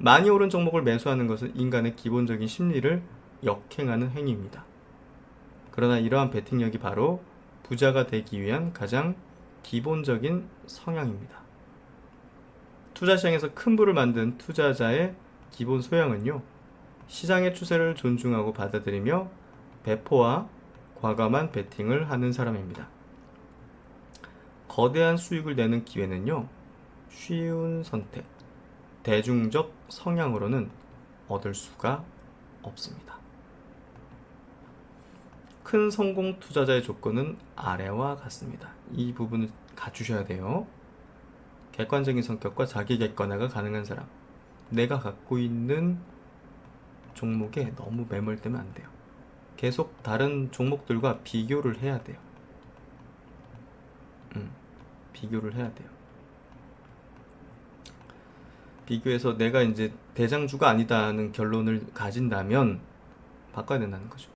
많이 오른 종목을 매수하는 것은 인간의 기본적인 심리를 역행하는 행위입니다. 그러나 이러한 베팅력이 바로 부자가 되기 위한 가장 기본적인 성향입니다. 투자 시장에서 큰 부를 만든 투자자의 기본 소양은요, 시장의 추세를 존중하고 받아들이며 배포와 과감한 베팅을 하는 사람입니다. 거대한 수익을 내는 기회는요, 쉬운 선택, 대중적 성향으로는 얻을 수가 없습니다. 큰 성공 투자자의 조건은 아래와 같습니다. 이 부분을 갖추셔야 돼요. 객관적인 성격과 자기 객관화가 가능한 사람. 내가 갖고 있는 종목에 너무 매몰되면 안 돼요. 계속 다른 종목들과 비교를 해야 돼요. 음, 비교를 해야 돼요. 비교해서 내가 이제 대장주가 아니다는 결론을 가진다면 바꿔야 된다는 거죠.